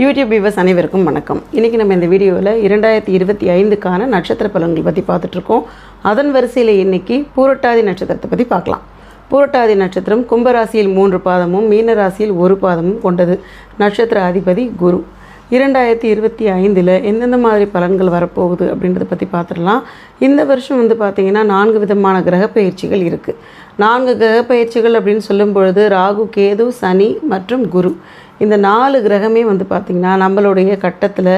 YouTube viewers அனைவருக்கும் வணக்கம். இன்றைக்கி நம்ம இந்த வீடியோவில் இரண்டாயிரத்தி இருபத்தி ஐந்துக்கான நட்சத்திர பலன்கள் பற்றி பார்த்துட்ருக்கோம். அதன் வரிசையில் இன்னைக்கு பூரட்டாதி நட்சத்திரத்தை பற்றி பார்க்கலாம். பூரட்டாதி நட்சத்திரம் கும்பராசியில் மூன்று பாதமும் மீன ராசியில் ஒரு பாதமும் கொண்டது. நட்சத்திர அதிபதி குரு. இரண்டாயிரத்தி இருபத்தி ஐந்தில் எந்தெந்த மாதிரி பலன்கள் வரப்போகுது அப்படின்றத பற்றி பார்த்துடலாம். இந்த வருஷம் வந்து பார்த்திங்கன்னா நான்கு விதமான கிரக பயிற்சிகள் இருக்குது நான்கு கிரக பயிற்சிகள் அப்படின்னு சொல்லும் பொழுது ராகு கேது சனி மற்றும் குரு. இந்த நாலு கிரகமே வந்து பார்த்திங்கன்னா நம்மளுடைய கட்டத்தில்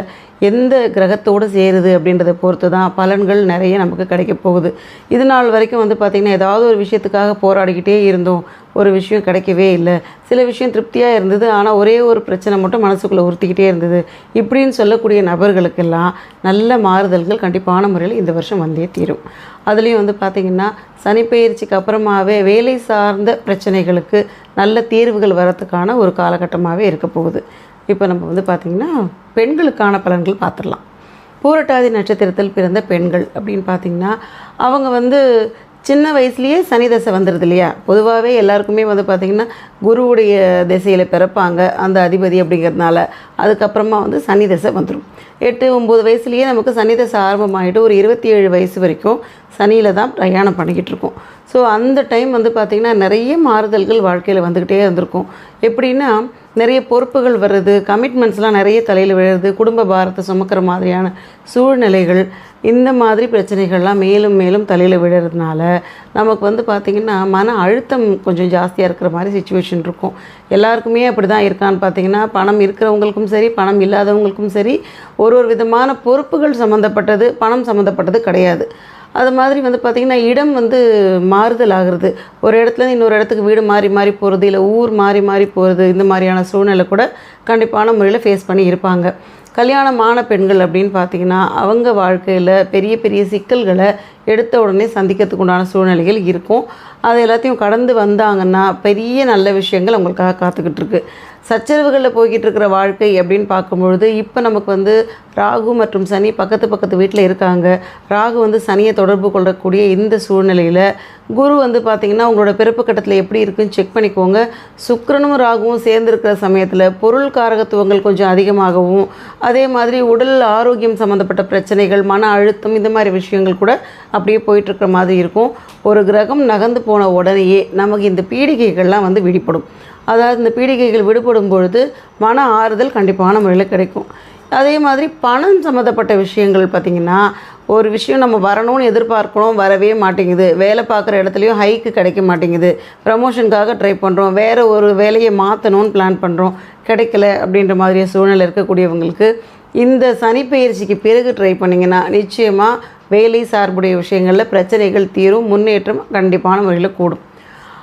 எந்த கிரகத்தோடு சேருது அப்படின்றத பொறுத்து தான் பலன்கள் நிறைய நமக்கு கிடைக்க போகுது. இது நாள் வரைக்கும் வந்து பார்த்திங்கன்னா ஏதாவது ஒரு விஷயத்துக்காக போராடிக்கிட்டே இருந்தோம். ஒரு விஷயம் கிடைக்கவே இல்லை. சில விஷயம் திருப்தியாக இருந்தது. ஆனால் ஒரே ஒரு பிரச்சனை மட்டும் மனசுக்குள்ளே உறுத்திக்கிட்டே இருந்தது. இப்படின்னு சொல்லக்கூடிய நபர்களுக்கெல்லாம் நல்ல மாறுதல்கள் கண்டிப்பான முறையில் இந்த வருஷம் வந்தே தீரும். அதுலேயும் வந்து பார்த்திங்கன்னா சனிப்பெயர்ச்சிக்கு அப்புறமாவே வேலை சார்ந்த பிரச்சனைகளுக்கு நல்ல தீர்வுகள் வரத்துக்கான ஒரு காலகட்டமாகவே இருக்க போகுது. இப்போ நம்ம வந்து பார்த்திங்கன்னா பெண்களுக்கான பலன்கள் பார்த்துடலாம் பூரட்டாதி நட்சத்திரத்தில் பிறந்த பெண்கள் அப்படின்னு பார்த்திங்கன்னா அவங்க வந்து சின்ன வயசுலேயே சனி தசை வந்துடுது இல்லையா? பொதுவாகவே எல்லாருக்குமே வந்து பார்த்திங்கன்னா குருவுடைய திசையில் பிறப்பாங்க அந்த அதிபதி அப்படிங்கிறதுனால அதுக்கப்புறமா வந்து சனி தசை வந்துடும் எட்டு ஒம்பது வயசுலேயே நமக்கு சனி தசை ஆரம்பமாகிட்டு ஒரு இருபத்தி ஏழு வயசு வரைக்கும் சனியில் தான் பிரயாணம் பண்ணிக்கிட்டு இருக்கோம். ஸோ அந்த டைம் வந்து பார்த்திங்கன்னா நிறைய மாறுதல்கள் வாழ்க்கையில் வந்துக்கிட்டே இருந்திருக்கும். எப்படின்னா நிறைய பொறுப்புகள் வர்றது கமிட்மெண்ட்ஸ்லாம் நிறைய தலையில் விழுறது குடும்ப பாரத்தை சுமக்கிற மாதிரியான சூழ்நிலைகள் இந்த மாதிரி பிரச்சனைகள்லாம் மேலும் மேலும் தலையில் விழுறதுனால நமக்கு வந்து பார்த்திங்கன்னா மன அழுத்தம் கொஞ்சம் ஜாஸ்தியாக இருக்கிற மாதிரி சுச்சுவேஷன் இருக்கும். எல்லாருக்குமே அப்படி தான் இருக்கான்னு பார்த்தீங்கன்னா பணம் இருக்கிறவங்களுக்கும் சரி பணம் இல்லாதவங்களுக்கும் சரி ஒரு ஒரு ஒரு விதமான பொறுப்புகள் சம்மந்தப்பட்டது பணம் சம்மந்தப்பட்டது கிடையாது. அது மாதிரி வந்து பார்த்திங்கன்னா இடம் வந்து மாறுதல் ஆகுறது. ஒரு இடத்துலேருந்து இன்னொரு இடத்துக்கு வீடு மாறி மாறி போகிறது இல்லை ஊர் மாறி மாறி போகிறது இந்த மாதிரியான சூழ்நிலை கூட கண்டிப்பான முறையில் ஃபேஸ் பண்ணி இருப்பாங்க. கல்யாணமான பெண்கள் அப்படின்னு பார்த்தீங்கன்னா அவங்க வாழ்க்கையில் பெரிய பெரிய சிக்கல்களை எடுத்த உடனே சந்திக்கிறதுக்கு உண்டான சூழ்நிலைகள் இருக்கும். அது எல்லாத்தையும் கடந்து வந்தாங்கன்னா பெரிய நல்ல விஷயங்கள் அவங்களுக்காக காத்துக்கிட்டு இருக்குது சச்சரவுகளில் போய்கிட்டு இருக்கிற வாழ்க்கை அப்படின்னு பார்க்கும்பொழுது இப்போ நமக்கு வந்து ராகு மற்றும் சனி பக்கத்து பக்கத்து வீட்டில் இருக்காங்க. ராகு வந்து சனியை தொடர்பு கொள்ளக்கூடிய இந்த சூழ்நிலையில் குரு வந்து பார்த்திங்கன்னா உங்களோட பிறப்பு கட்டத்தில் எப்படி இருக்குன்னு செக் பண்ணிக்கோங்க. சுக்கரனும் ராகுவும் சேர்ந்துருக்கிற சமயத்தில் பொருள் காரகத்துவங்கள் கொஞ்சம் அதிகமாகவும் அதே மாதிரி உடல் ஆரோக்கியம் சம்மந்தப்பட்ட பிரச்சனைகள் மன அழுத்தம் இந்த மாதிரி விஷயங்கள் கூட அப்படியே போயிட்டுருக்கிற மாதிரி இருக்கும். ஒரு கிரகம் நகர்ந்து போன உடனேயே நமக்கு இந்த பீடிகைகள்லாம் வந்து விடிப்படும் அதாவது இந்த பீடிகைகள் விடுபடும் பொழுது மன ஆறுதல் கண்டிப்பான முறையில் கிடைக்கும். அதே மாதிரி பணம் சம்மந்தப்பட்ட விஷயங்கள் பார்த்திங்கன்னா ஒரு விஷயம் நம்ம வரணும்னு எதிர்பார்க்கணும் வரவே மாட்டேங்குது. வேலை பார்க்குற இடத்துலையும் ஹைக்கு கிடைக்க மாட்டேங்குது. ப்ரமோஷனுக்காக ட்ரை பண்ணுறோம் வேறு ஒரு வேலையை மாற்றணும்னு பிளான் பண்ணுறோம் கிடைக்கல அப்படின்ற மாதிரி சூழ்நிலை இருக்கக்கூடியவங்களுக்கு இந்த சனிப்பயிற்சிக்கு பிறகு ட்ரை பண்ணிங்கன்னா நிச்சயமாக வேலை சார்புடைய விஷயங்களில் பிரச்சனைகள் தீரும் முன்னேற்றம் கண்டிப்பான முறையில் கூடும்.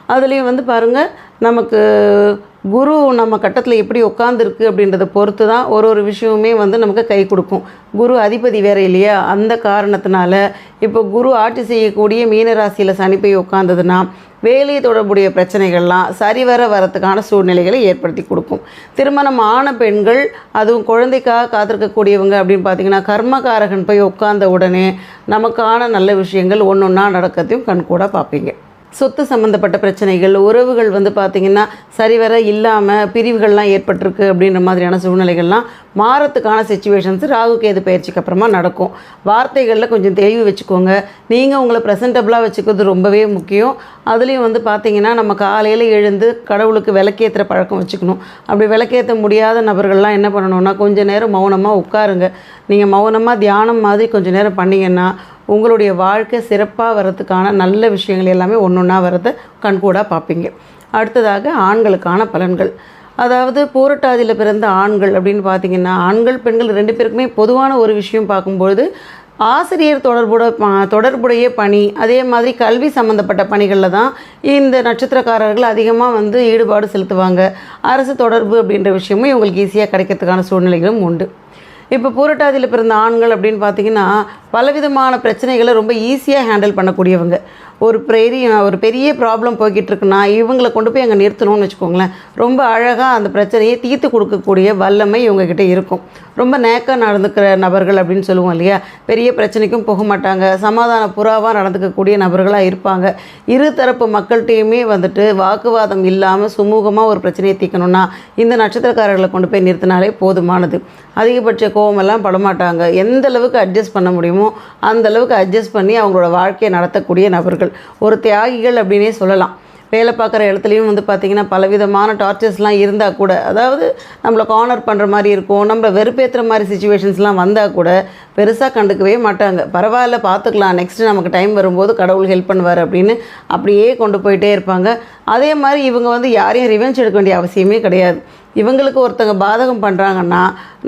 அதுலேயும் வந்து பாருங்கள் நமக்கு குரு நம்ம கட்டத்தில் எப்படி உட்காந்துருக்கு அப்படின்றத பொறுத்து தான் ஒரு ஒரு விஷயமுமே வந்து நமக்கு கை கொடுக்கும். குரு அதிபதி வேற இல்லையா? அந்த காரணத்தினால இப்போ குரு ஆட்சி செய்யக்கூடிய மீனராசியில் சனி போய் உட்காந்ததுன்னா வேலை தொடர்புடைய பிரச்சனைகள்லாம் சரிவர வரத்துக்கான சூழ்நிலைகளை ஏற்படுத்தி கொடுக்கும். திருமணம் ஆன பெண்கள் அதுவும் குழந்தைக்காக காத்திருக்கக்கூடியவங்க அப்படின்னு பார்த்தீங்கன்னா கர்மகாரகன் போய் உட்கார்ந்த உடனே நமக்கான நல்ல விஷயங்கள் ஒன்று ஒன்றா நடக்கிறதையும் கண்கூட பார்ப்பீங்க சொத்து சம்மந்தப்பட்ட பிரச்சனைகள் உறவுகள் வந்து பார்த்திங்கன்னா சரிவர இல்லாமல் பிரிவுகள்லாம் ஏற்பட்டிருக்கு அப்படின்ற மாதிரியான சூழ்நிலைகள்லாம் மாறத்துக்கான சுச்சுவேஷன்ஸ் ராகு கேது பயிற்சிக்கு அப்புறமா நடக்கும். வார்த்தைகளில் கொஞ்சம் தெளிவு வச்சுக்கோங்க. நீங்கள் உங்களை ப்ரெசன்டபுளாக வச்சுக்கிறது ரொம்பவே முக்கியம். அதுலேயும் வந்து பார்த்திங்கன்னா நம்ம காலையில் எழுந்து கடவுளுக்கு விளக்கேற்றுற பழக்கம் வச்சுக்கணும். அப்படி விளக்கேற்ற முடியாத நபர்கள்லாம் என்ன பண்ணணும்னா கொஞ்சம் நேரம் மௌனமாக உட்காருங்க. நீங்கள் மௌனமாக தியானம் மாதிரி கொஞ்சம் நேரம் பண்ணிங்கன்னா உங்களுடைய வாழ்க்கை சிறப்பாக வர்றதுக்கான நல்ல விஷயங்கள் எல்லாமே ஒன்று ஒன்றா வரதை கண்கூடாக பார்ப்பீங்க. அடுத்ததாக ஆண்களுக்கான பலன்கள். அதாவது பூரட்டாதியில் பிறந்த ஆண்கள் அப்படின்னு பார்த்தீங்கன்னா ஆண்கள் பெண்கள் ரெண்டு பேருக்குமே பொதுவான ஒரு விஷயம் பார்க்கும்பொழுது ஆசிரியர் தொடர்புட தொடர்புடைய பணி அதே மாதிரி கல்வி சம்மந்தப்பட்ட பணிகளில் தான் இந்த நட்சத்திரக்காரர்கள் அதிகமாக வந்து ஈடுபாடு செலுத்துவாங்க. அரசு தொடர்பு அப்படின்ற விஷயமும் இவங்களுக்கு ஈஸியாக கிடைக்கிறதுக்கான சூழ்நிலைகளும் உண்டு. இப்போ பூரட்டாதியில் பிறந்த ஆண்கள் அப்படின்னு பார்த்தீங்கன்னா பலவிதமான பிரச்சனைகளை ரொம்ப ஈஸியாக ஹேண்டில் பண்ணக்கூடியவங்க. ஒரு பெரிய ஒரு பெரிய ப்ராப்ளம் போய்கிட்டு இருக்குன்னா இவங்களை கொண்டு போய் அங்கே நிறுத்தணும்னு வச்சுக்கோங்களேன். ரொம்ப அழகாக அந்த பிரச்சனையை தீர்த்து கொடுக்கக்கூடிய வல்லமை இவங்கக்கிட்ட இருக்கும். ரொம்ப நேக்காக நடந்துக்கிற நபர்கள் அப்படின்னு சொல்லுவோம் இல்லையா? பெரிய பிரச்சனைக்கும் போக மாட்டாங்க. சமாதான புறாவாக நடந்துக்கக்கூடிய நபர்களாக இருப்பாங்க. இரு தரப்பு மக்கள்கிட்டையுமே வந்துட்டு வாக்குவாதம் இல்லாமல் சுமூகமாக ஒரு பிரச்சனையை தீர்க்கணும்னா இந்த நட்சத்திரக்காரர்களை கொண்டு போய் நிறுத்தினாலே போதுமானது. அதிகபட்ச கோபமெல்லாம் படமாட்டாங்க. எந்த அளவுக்கு அட்ஜஸ்ட் பண்ண முடியுமோ அந்த அளவுக்கு அட்ஜஸ்ட் பண்ணி அவங்களோட வாழ்க்கையை நடத்தக்கூடிய நபர்கள். ஒரு தியாகிகள் அப்படின்னே சொல்லலாம். வேலை பார்க்குற இடத்துலையும் வந்து பார்த்திங்கன்னா பலவிதமான டார்ச்சர்ஸ்லாம் இருந்தால் கூட அதாவது நம்மளை கார்னர் பண்ணுற மாதிரி இருக்கும் நம்மளை வெறுப்பேற்றுற மாதிரி சுச்சுவேஷன்ஸ்லாம் வந்தால் கூட பெருசாக கண்டுக்கவே மாட்டாங்க. பரவாயில்ல பார்த்துக்கலாம் நெக்ஸ்ட்டு நமக்கு டைம் வரும்போது கடவுள் ஹெல்ப் பண்ணுவார் அப்படின்னு அப்படியே கொண்டு போயிட்டே இருப்பாங்க. அதே மாதிரி இவங்க வந்து யாரையும் ரிவெஞ்ச் எடுக்க வேண்டிய அவசியமே கிடையாது. இவங்களுக்கு ஒருத்தங்க பாதகம் பண்ணுறாங்கன்னா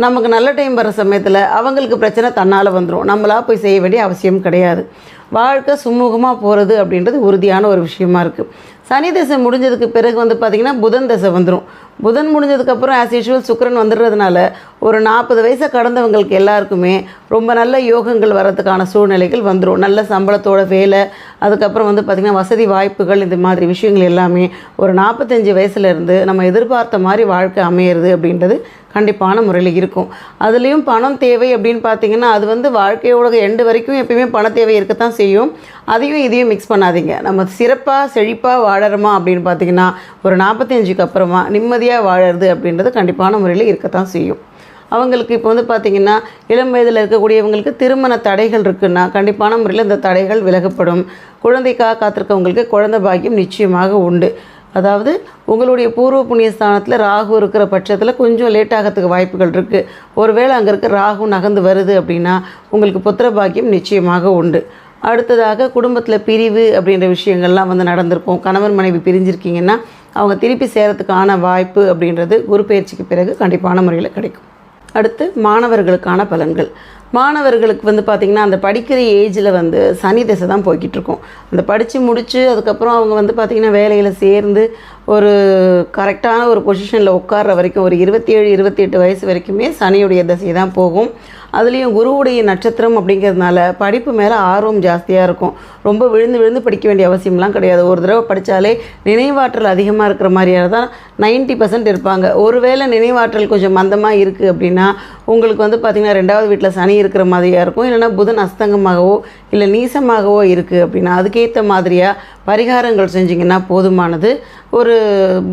நமக்கு நல்ல டைம் வர சமயத்தில் அவங்களுக்கு பிரச்சனை தன்னால் வந்துடும் நம்மளாக போய் செய்ய வேண்டிய அவசியம் கிடையாது. வாழ்க்கை சுமூகமாக போகிறது அப்படின்றது உறுதியான ஒரு விஷயமா இருக்குது சனி தசை முடிஞ்சதுக்கு பிறகு வந்து பார்த்திங்கன்னா புதன் தசை வந்துடும் புதன் முடிஞ்சதுக்கப்புறம் ஆஸ் யூஷுவல் சுக்கரன் வந்துடுறதுனால ஒரு நாற்பது வயசை கடந்தவங்களுக்கு எல்லாருக்குமே ரொம்ப நல்ல யோகங்கள் வர்றதுக்கான சூழ்நிலைகள் வந்துடும் நல்ல சம்பளத்தோட வேலை அதுக்கப்புறம் வந்து பார்த்திங்கன்னா வசதி வாய்ப்புகள் இந்த மாதிரி விஷயங்கள் எல்லாமே ஒரு நாற்பத்தஞ்சு வயசுலேருந்து நம்ம எதிர்பார்த்த மாதிரி வாழ்க்கை அமையிறது அப்படின்றது கண்டிப்பான முறையில் இருக்கும். அதுலேயும் பணம் தேவை அப்படின்னு பார்த்தீங்கன்னா அது வந்து வாழ்க்கையோட எண்டு வரைக்கும் எப்பயுமே பண தேவை இருக்கத்தான் செய்யும். அதையும் இதையும் மிக்ஸ் பண்ணாதீங்க. நம்ம சிறப்பாக செழிப்பாக வாழறோமா அப்படின்னு பார்த்தீங்கன்னா ஒரு நாற்பத்தஞ்சுக்கு அப்புறமா நிம்மதியாக வாழறது அப்படின்றது கண்டிப்பான முறையில் இருக்கத்தான் செய்யும். அவங்களுக்கு இப்போ வந்து பார்த்திங்கன்னா இளம் வயதில் இருக்கக்கூடியவங்களுக்கு திருமண தடைகள் இருக்குன்னா கண்டிப்பான முறையில் இந்த தடைகள் விலகப்படும். குழந்தைக்காக காத்திருக்கவங்களுக்கு குழந்தை பாக்கியம் நிச்சயமாக உண்டு. அதாவது உங்களுடைய பூர்வ புண்ணிய ஸ்தானத்தில் ராகு இருக்கிற பட்சத்தில் கொஞ்சம் லேட் ஆகிறதுக்கு வாய்ப்புகள் இருக்குது ஒருவேளை அங்கே இருக்க ராகு நகர்ந்து வருது அப்படின்னா உங்களுக்கு புத்திர பாக்கியம் நிச்சயமாக உண்டு. அடுத்ததாக குடும்பத்தில் பிரிவு அப்படின்ற விஷயங்கள்லாம் வந்து நடந்திருக்கும். கணவன் மனைவி பிரிஞ்சிருக்கீங்கன்னா அவங்க திருப்பி சேரத்துக்கான வாய்ப்பு அப்படின்றது குரு பயிற்சிக்கு பிறகு கண்டிப்பான முறையில் கிடைக்கும். அடுத்து மாணவர்களுக்கான பலன்கள். மாணவர்களுக்கு வந்து பார்த்திங்கன்னா அந்த படிக்கிற ஏஜில் வந்து சனி திசை தான் போய்கிட்டு இருக்கும். அந்த படித்து முடித்து அதுக்கப்புறம் அவங்க வந்து பார்த்திங்கன்னா வேலையில் சேர்ந்து ஒரு கரெக்டான ஒரு பொசிஷனில் உட்கார்ற வரைக்கும் ஒரு இருபத்தேழு இருபத்தெட்டு வயசு வரைக்குமே சனியுடைய திசை தான் போகும். அதுலேயும் குருவுடைய நட்சத்திரம் அப்படிங்கிறதுனால படிப்பு மேலே ஆர்வம் ஜாஸ்தியாக இருக்கும். ரொம்ப விழுந்து விழுந்து படிக்க வேண்டிய அவசியம்லாம் கிடையாது. ஒரு தடவை படித்தாலே நினைவாற்றல் அதிகமாக இருக்கிற மாதிரியாக தான் நைன்ட்டி பர்சன்ட் இருப்பாங்க. ஒருவேளை நினைவாற்றல் கொஞ்சம் மந்தமாக இருக்குது அப்படின்னா உங்களுக்கு வந்து பார்த்திங்கன்னா ரெண்டாவது வீட்டில் சனி இருக்கிற மாதிரியாக இருக்கும். இல்லைன்னா புதன் அஸ்தங்கமாகவோ இல்லை நீசமாகவோ இருக்குது அப்படின்னா அதுக்கேற்ற மாதிரியாக பரிகாரங்கள் செஞ்சிங்கன்னா போதுமானது. ஒரு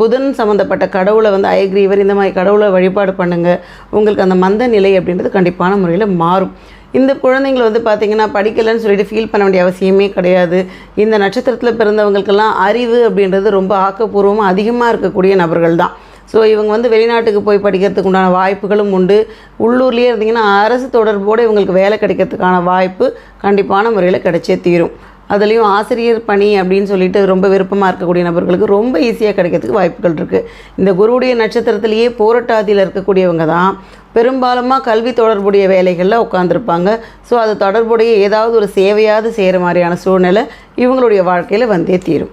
புதன் சம்மந்தப்பட்ட கடவுளை வந்து ஐக்ரீவர் இந்த மாதிரி கடவுளை வழிபாடு பண்ணுங்கள் உங்களுக்கு அந்த மந்த நிலை அப்படின்றது கண்டிப்பான முறையில் மாறும். இந்த குழந்தைங்களை வந்து பார்த்திங்கன்னா படிக்கலைன்னு சொல்லிட்டு ஃபீல் பண்ண வேண்டிய அவசியமே கிடையாது. இந்த நட்சத்திரத்தில் பிறந்தவங்களுக்கெல்லாம் அறிவு அப்படின்றது ரொம்ப ஆக்கப்பூர்வமாக அதிகமாக இருக்கக்கூடிய நபர்கள் தான் ஸோ இவங்க வந்து வெளிநாட்டுக்கு போய் படிக்கிறதுக்கு உண்டான வாய்ப்புகளும் உண்டு. உள்ளூர்லேயே இருந்தீங்கன்னா அரசு தொடர்போடு இவங்களுக்கு வேலை கிடைக்கிறதுக்கான வாய்ப்பு கண்டிப்பான முறையில் கிடைச்சே தீரும். அதுலேயும் ஆசிரியர் பணி அப்படின்னு சொல்லிட்டு ரொம்ப விருப்பமாக இருக்கக்கூடிய நபர்களுக்கு ரொம்ப ஈஸியாக கிடைக்கிறதுக்கு வாய்ப்புகள் இருக்குது இந்த குருவுடைய நட்சத்திரத்திலேயே போராட்டாதியில் இருக்கக்கூடியவங்க தான். பெரும்பாலுமாக கல்வி தொடர்புடைய வேலைகளில் உட்காந்துருப்பாங்க ஸோ அது தொடர்புடைய ஏதாவது ஒரு சேவையாவது செய்கிற மாதிரியான சூழ்நிலை இவங்களுடைய வாழ்க்கையில் வந்தே தீரும்.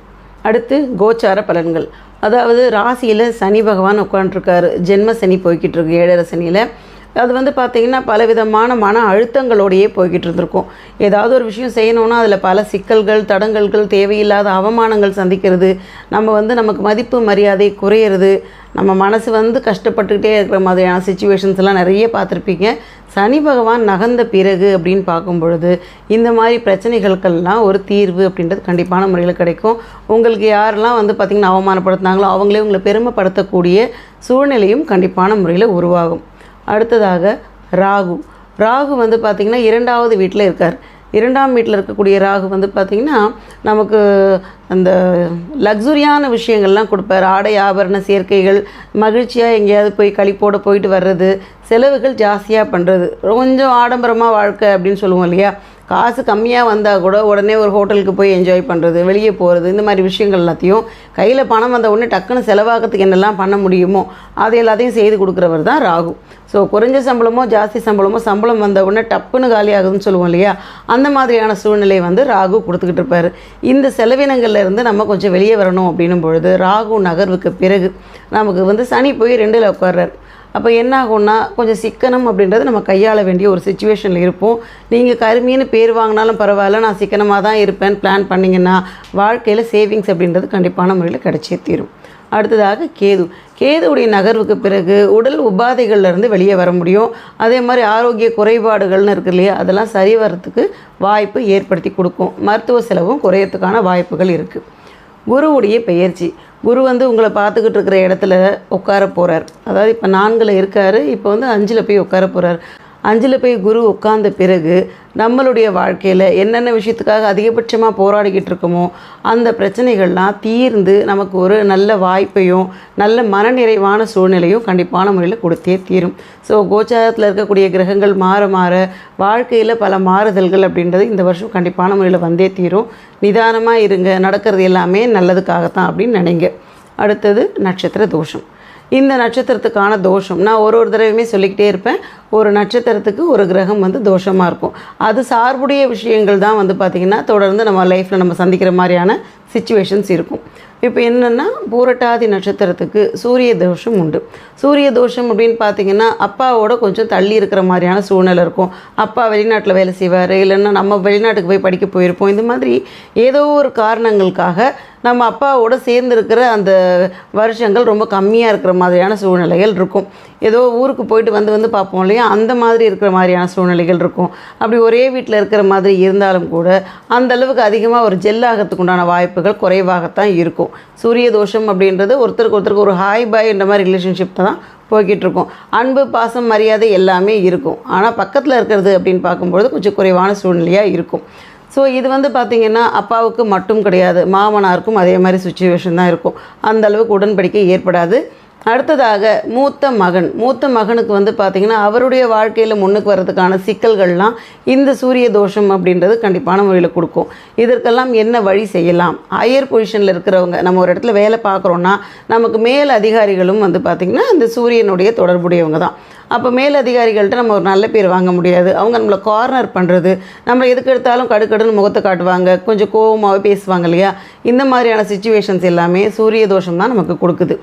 அடுத்து கோச்சார பலன்கள். அதாவது ராசியில் சனி பகவான் உட்காந்துருக்காரு ஜென்ம சனி போய்கிட்டு இருக்கு. ஏழரை சனியில். அது வந்து பார்த்திங்கன்னா பலவிதமான மன அழுத்தங்களோடையே போய்கிட்டு இருந்திருக்கும். ஏதாவது ஒரு விஷயம் செய்யணும்னா அதில் பல சிக்கல்கள் தடங்கல்கள் தேவையில்லாத அவமானங்கள் சந்திக்கிறது. நம்ம வந்து நமக்கு மதிப்பு மரியாதை குறையிறது. நம்ம மனசு வந்து கஷ்டப்பட்டுக்கிட்டே இருக்கிற மாதிரியான சுச்சுவேஷன்ஸ் எல்லாம் நிறைய பார்த்துருப்பீங்க. சனி பகவான் நகர்ந்த பிறகு அப்படின்னு பார்க்கும் பொழுது இந்த மாதிரி பிரச்சனைகளுக்கெல்லாம் ஒரு தீர்வு அப்படின்றது கண்டிப்பான முறையில் கிடைக்கும். உங்களுக்கு யாரெல்லாம் வந்து பார்த்திங்கன்னா அவமானப்படுத்தினாங்களோ அவங்களே உங்களை பெருமைப்படுத்தக்கூடிய சூழ்நிலையும் கண்டிப்பான முறையில் உருவாகும். அடுத்ததாக ராகு. ராகு வந்து பார்த்திங்கன்னா இரண்டாவது வீட்டில் இருக்கார். இரண்டாம் வீட்டில் இருக்கக்கூடிய ராகு வந்து பார்த்திங்கன்னா நமக்கு அந்த லக்ஸுரியான விஷயங்கள்லாம் கொடுப்பார். ஆடை ஆபரண சேர்க்கைகள் மகிழ்ச்சியாக எங்கேயாவது போய் கழிப்போட போயிட்டு வர்றது செலவுகள் ஜாஸ்தியாக பண்ணுறது கொஞ்சம் ஆடம்பரமாக வாழ்க்கை அப்படின்னு சொல்லுவோம் இல்லையா? காசு கம்மியாக வந்தால் கூட உடனே ஒரு ஹோட்டலுக்கு போய் என்ஜாய் பண்ணுறது வெளியே போகிறது இந்த மாதிரி விஷயங்கள் எல்லாத்தையும் கையில் பணம் வந்த உடனே டக்குன்னு செலவாக்கிறதுக்கு என்னெல்லாம் பண்ண முடியுமோ அது எல்லாத்தையும் செய்து கொடுக்குறவர் தான் ராகு. ஸோ குறைஞ்ச சம்பளமோ ஜாஸ்தி சம்பளமோ சம்பளம் வந்த உடனே டப்புன்னு காலி ஆகுதுன்னு சொல்லுவோம் இல்லையா? அந்த மாதிரியான சூழ்நிலை வந்து ராகு கொடுத்துக்கிட்டு இருப்பார். இந்த செலவினங்கள்ல இருந்து நம்ம கொஞ்சம் வெளியே வரணும் அப்படின்னும் பொழுது ராகு நகர்வுக்கு பிறகு நமக்கு வந்து சனி போய் ரெண்டில் உட்கார்றார். அப்போ என்ன ஆகும்னா கொஞ்சம் சிக்கனம் அப்படின்றது நம்ம கையாள வேண்டிய ஒரு சுச்சுவேஷனில் இருப்போம். நீங்கள் கருமின்னு பேர் வாங்கினாலும் பரவாயில்ல நான் சிக்கனமாக தான் இருப்பேன் பிளான் பண்ணிங்கன்னா வாழ்க்கையில் சேவிங்ஸ் அப்படின்றது கண்டிப்பான முறையில் கிடைச்சே தீரும். அடுத்ததாக கேது. கேதுவுடைய நகர்வுக்கு பிறகு உடல் உபாதைகள்லேருந்து வெளியே வர முடியும். அதே மாதிரி ஆரோக்கிய குறைபாடுகள்னு இருக்கு இல்லையா அதெல்லாம் சரி வர்றதுக்கு வாய்ப்பு ஏற்படுத்தி கொடுக்கும். மருத்துவ செலவும் குறையறதுக்கான வாய்ப்புகள் இருக்குது குருவுடைய பெயர்ச்சி. குரு வந்து உங்களை பார்த்துக்கிட்டு இருக்கிற இடத்துல உட்கார போகிறார் அதாவது இப்போ நான்கில் இருக்கார் இப்போ வந்து அஞ்சில் போய் உட்கார போகிறார் அஞ்சில் போய் குரு உட்கார்ந்த பிறகு நம்மளுடைய வாழ்க்கையில் என்னென்ன விஷயத்துக்காக அதிகபட்சமாக போராடிக்கிட்டு இருக்கோமோ அந்த பிரச்சனைகள்லாம் தீர்ந்து நமக்கு ஒரு நல்ல வாய்ப்பையும் நல்ல மனநிறைவான சூழ்நிலையும் கண்டிப்பான முறையில் கொடுத்தே தீரும். ஸோ கோச்சாரத்தில் இருக்கக்கூடிய கிரகங்கள் மாற மாற வாழ்க்கையில் பல மாறுதல்கள் அப்படின்றது இந்த வருஷம் கண்டிப்பான முறையில் வந்தே தீரும். நிதானமாக இருங்க நடக்கிறது எல்லாமே நல்லதுக்காகத்தான் அப்படின்னு நினைங்க. அடுத்தது நட்சத்திர தோஷம். இந்த நட்சத்திரத்துக்கான தோஷம். நான் ஒரு ஒரு தடவையுமே சொல்லிக்கிட்டே இருப்பேன். ஒரு நட்சத்திரத்துக்கு ஒரு கிரகம் வந்து தோஷமாக இருக்கும். அது சார்புடைய விஷயங்கள் தான் வந்து பார்த்திங்கன்னா தொடர்ந்து நம்ம லைஃப்பில் நம்ம சந்திக்கிற மாதிரியான சுச்சுவேஷன்ஸ் இருக்கும். இப்போ என்னென்னா பூரட்டாதி நட்சத்திரத்துக்கு சூரிய தோஷம் உண்டு. சூரிய தோஷம் அப்படின்னு பார்த்தீங்கன்னா அப்பாவோட கொஞ்சம் தள்ளி இருக்கிற மாதிரியான சூழ்நிலை இருக்கும். அப்பா வெளிநாட்டில் வேலை செய்வார் இல்லைன்னா நம்ம வெளிநாட்டுக்கு போய் படிக்க போயிருப்போம். இந்த மாதிரி ஏதோ ஒரு காரணங்களுக்காக நம்ம அப்பாவோட சேர்ந்துருக்கிற அந்த வருஷங்கள் ரொம்ப கம்மியாக இருக்கிற மாதிரியான சூழ்நிலைகள் இருக்கும். ஏதோ ஊருக்கு போயிட்டு வந்து வந்து பார்ப்போம் இல்லையா? அந்த மாதிரி இருக்கிற மாதிரியான சூழ்நிலைகள் இருக்கும். அப்படி ஒரே வீட்டில் இருக்கிற மாதிரி இருந்தாலும் கூட அந்த அளவுக்கு அதிகமாக ஒரு ஜெல்லாகிறதுக்கு உண்டான வாய்ப்புகள் குறைவாகத்தான் இருக்கும். சூரிய தோஷம் அப்படின்றது ஒருத்தருக்கு ஒருத்தருக்கு ஒரு ஹாய் பாய் என்ற மாதிரி ரிலேஷன்ஷிப் தான் போய்கிட்டு இருக்கும். அன்பு பாசம் மரியாதை எல்லாமே இருக்கும். ஆனால் பக்கத்தில் இருக்கிறது அப்படின்னு பார்க்கும்பொழுது கொஞ்சம் குறைவான சூழ்நிலையாக இருக்கும். ஸோ இது வந்து பார்த்திங்கன்னா அப்பாவுக்கு மட்டும் கிடையாது மாமனாருக்கும் அதே மாதிரி சுச்சுவேஷன் தான் இருக்கும். அந்தளவுக்கு உடன்படிக்கை ஏற்படாது. அடுத்ததாக மூத்த மகன். மூத்த மகனுக்கு வந்து பார்த்திங்கன்னா அவருடைய வாழ்க்கையில் முன்னுக்கு வர்றதுக்கான சிக்கல்கள்லாம் இந்த சூரிய தோஷம் அப்படின்றது கண்டிப்பான முறையில் கொடுக்கும். இதற்கெல்லாம் என்ன வழி செய்யலாம்? ஹையர் பொசிஷனில் இருக்கிறவங்க நம்ம ஒரு இடத்துல வேலை பார்க்குறோன்னா நமக்கு மேல் அதிகாரிகளும் வந்து பார்த்திங்கன்னா இந்த சூரியனுடைய தொடர்புடையவங்க தான். அப்போ மேல் அதிகாரிகள்கிட்ட நம்ம ஒரு நல்ல பேர் வாங்க முடியாது. அவங்க நம்மளை கார்னர் பண்ணுறது நம்மளை எதுக்கு எடுத்தாலும் கடுக்கடுன்னு முகத்தை காட்டுவாங்க. கொஞ்சம் கோவமாகவே பேசுவாங்க இல்லையா? இந்த மாதிரியான சுச்சுவேஷன்ஸ் எல்லாமே சூரிய தோஷம் தான் நமக்கு கொடுக்குது.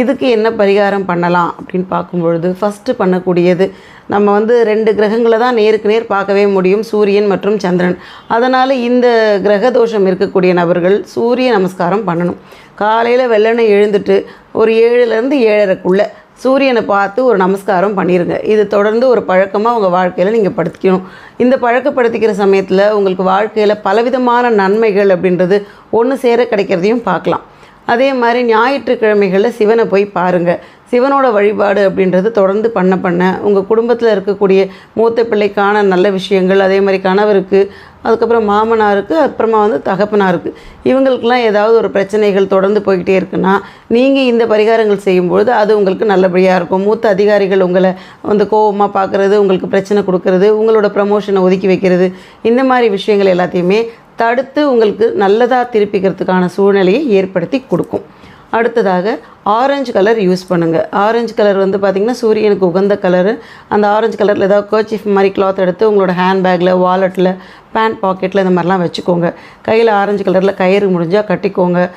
இதுக்கு என்ன பரிகாரம் பண்ணலாம் அப்படின்னு பார்க்கும்பொழுது ஃபஸ்ட்டு பண்ணக்கூடியது நம்ம வந்து ரெண்டு கிரகங்களை தான் நேருக்கு நேர் பார்க்கவே முடியும் சூரியன் மற்றும் சந்திரன். அதனால் இந்த கிரக தோஷம் இருக்கக்கூடிய நபர்கள் சூரிய நமஸ்காரம் பண்ணணும். காலையில் வெள்ளனை எழுந்துட்டு ஒரு ஏழுலேருந்து ஏழரைக்குள்ளே சூரியனை பார்த்து ஒரு நமஸ்காரம் பண்ணிடுங்க இது தொடர்ந்து ஒரு பழக்கமாக உங்கள் வாழ்க்கையில் நீங்கள் படுத்திக்கணும். இந்த பழக்கப்படுத்திக்கிற சமயத்தில் உங்களுக்கு வாழ்க்கையில் பலவிதமான நன்மைகள் அப்படின்றது ஒன்று சேர கிடைக்கிறதையும் பார்க்கலாம். அதே மாதிரி ஞாயிற்றுக்கிழமைகளில் சிவனை போய் பாருங்கள் சிவனோட வழிபாடு அப்படின்றது தொடர்ந்து பண்ண பண்ண உங்கள் குடும்பத்தில் இருக்கக்கூடிய மூத்த பிள்ளைக்கான நல்ல விஷயங்கள் அதே மாதிரி கணவருக்கு அதுக்கப்புறம் மாமனாருக்கு அப்புறமா வந்து தகப்பனாருக்கு. இவங்களுக்கெல்லாம் ஏதாவது ஒரு பிரச்சனைகள் தொடர்ந்து போய்கிட்டே இருக்குன்னா நீங்கள் இந்த பரிகாரங்கள் செய்யும்பொழுது அது உங்களுக்கு நல்லபடியாக இருக்கும். மூத்த அதிகாரிகள் உங்களை வந்து கோபமாக பார்க்குறது உங்களுக்கு பிரச்சனை கொடுக்கறது உங்களோட ப்ரமோஷனை ஒதுக்கி வைக்கிறது இந்த மாதிரி விஷயங்கள் எல்லாத்தையுமே தடுத்து உங்களுக்கு நல்லதாக திருப்பிக்கிறதுக்கான சூழ்நிலையை ஏற்படுத்தி கொடுக்கும். அடுத்ததாக ஆரஞ்சு கலர் யூஸ் பண்ணுங்கள் ஆரஞ்சு கலர் வந்து பார்த்திங்கன்னா சூரியனுக்கு உகந்த கலரு அந்த ஆரஞ்சு கலரில் ஏதாவது கர்ச்சிஃப் மாதிரி கிளாத் எடுத்து உங்களோட ஹேண்ட்பேக்கில் வாலெட்டில் பேண்ட் பாக்கெட்டில் இந்த மாதிரிலாம் வச்சுக்கோங்க. கையில் ஆரஞ்சு கலரில் கயிறு முடிஞ்சால் கட்டிக்கோங்க.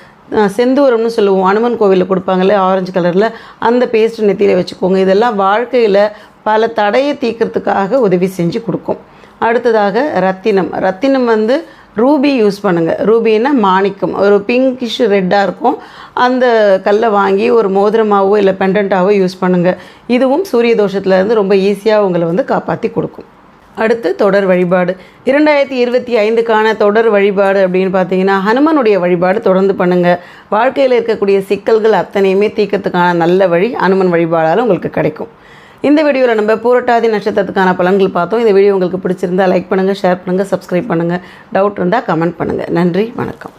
செந்தூரம்னு சொல்லுவோம். அனுமன் கோவிலில் கொடுப்பாங்களே ஆரஞ்சு கலரில் அந்த பேஸ்ட் நெத்தியில் வச்சுக்கோங்க. இதெல்லாம் வாழ்க்கையில் பல தடையை தீக்கிறதுக்காக உதவி செஞ்சு கொடுக்கும். அடுத்ததாக ரத்தினம். ரத்தினம் வந்து ரூபி யூஸ் பண்ணுங்கள் ரூபின்னா மாணிக்கம். ஒரு பிங்கிஷ் ரெட்டாக இருக்கும். அந்த கல்லை வாங்கி ஒரு மோதிரமாகவோ இல்லை பெண்டண்ட்டாகவோ யூஸ் பண்ணுங்கள் இதுவும் சூரிய தோஷத்துலேருந்து ரொம்ப ஈஸியாக உங்களை வந்து காப்பாற்றி கொடுக்கும். அடுத்து தொடர் வழிபாடு. இரண்டாயிரத்தி இருபத்தி ஐந்துக்கான தொடர் வழிபாடு அப்படின்னு பார்த்தீங்கன்னா ஹனுமனுடைய வழிபாடு தொடர்ந்து பண்ணுங்கள் வாழ்க்கையில் இருக்கக்கூடிய சிக்கல்கள் அத்தனையுமே தீர்க்கத்துக்கான நல்ல வழி ஹனுமன் வழிபாடால் உங்களுக்கு கிடைக்கும். இந்த வீடியோவில் நம்ம பூரட்டாதி நட்சத்திரத்துக்கான பலன்கள் பார்த்தோம். இந்த வீடியோ உங்களுக்கு பிடிச்சிருந்தா லைக் பண்ணுங்கள் ஷேர் பண்ணுங்கள் சப்ஸ்கிரைப் பண்ணுங்கள் டவுட் இருந்தால் கமெண்ட் பண்ணுங்கள் நன்றி வணக்கம்.